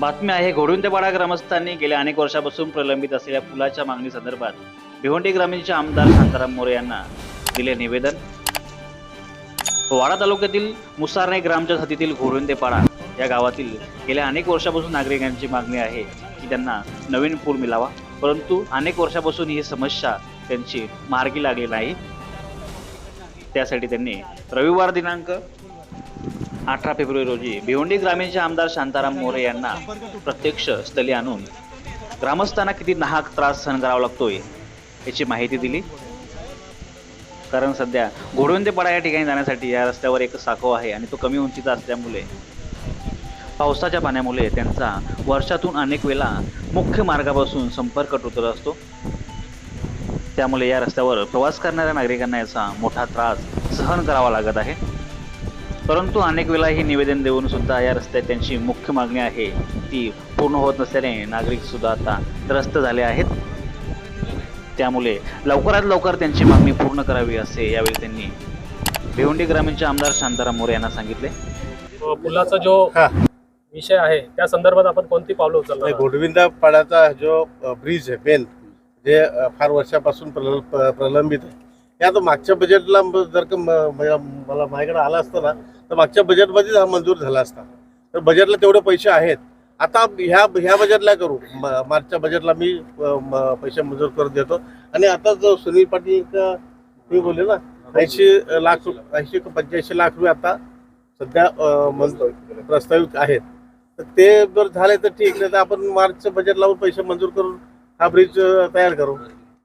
बातमी आहे घोडुंतेपाडा ग्रामस्थांनी गेल्या अनेक वर्षापासून प्रलंबित असलेल्या पुलाच्या मागणी संदर्भात भिवंडी ग्रामीणचे आमदार शांताराम मोरे यांना दिले निवेदन. वाडा तालुक्यातील मुसारणे ग्रामच्या हद्दीतील घोडुंदेपाडा या गावातील गेल्या अनेक वर्षापासून नागरिकांची मागणी आहे की त्यांना नवीन पूल मिळावा. परंतु अनेक वर्षापासून ही समस्या त्यांची मार्गी लागली नाही. त्यासाठी त्यांनी रविवार दिनांक अठरा फेब्रुवारी रोजी भिवंडी ग्रामीणचे आमदार शांताराम मोरे यांना प्रत्यक्ष स्थली आणून ग्रामस्थांना किती नाहक त्रास सहन करावा लागतोय याची माहिती दिली. कारण सध्या घोडवंदेपाडा या ठिकाणी जाण्यासाठी या रस्त्यावर एक साखो आहे आणि तो कमी उंचीचा असल्यामुळे पावसाच्या पाण्यामुळे त्यांचा वर्षातून अनेक वेळा मुख्य मार्गापासून संपर्क तुटत असतो. त्यामुळे या रस्त्यावर प्रवास करणाऱ्या नागरिकांना याचा मोठा त्रास सहन करावा लागत आहे. परंतु अनेक वेळा हे निवेदन देऊन सुद्धा या रस्त्यात त्यांची मुख्य मागणी आहे ती पूर्ण होत नसल्याने नागरिक सुद्धा आता त्रस्त झाले आहेत त्यामुळे लवकरात लवकर त्यांची मागणी पूर्ण करावी असे यावेळी त्यांनी भिवंडी ग्रामीणचे आमदार शांताराम मोरे यांना सांगितले पुलाचा जो हा. विषय आहे त्या संदर्भात आपण कोणती पावलं उचलणार आहात? घोडविंदा पाड्याचा जो ब्रिज आहे मेन जे फार वर्षापासून प्रल प्रलंबित आहे हे आता मागच्या बजेटला जर का मला माझ्याकडे आला असतं ना तर मागच्या बजेटमध्येच हा मंजूर झाला असता. तर बजेटला तेवढे पैसे आहेत. आता ह्या ह्या बजेटला करू. मार्चच्या बजेटला मी म- पैसे मंजूर करून देतो. आणि आता जो सुनील पाटील मी बोलले ना ऐंशी लाख ऐंशी पंच्याऐंशी लाख रुपये आता सध्या मंजूर प्रस्तावित आहेत. तर ते जर झाले तर ठीक. नाही तर आपण मार्चच्या बजेट लावून पैसे मंजूर करून हा ब्रिज तयार करू.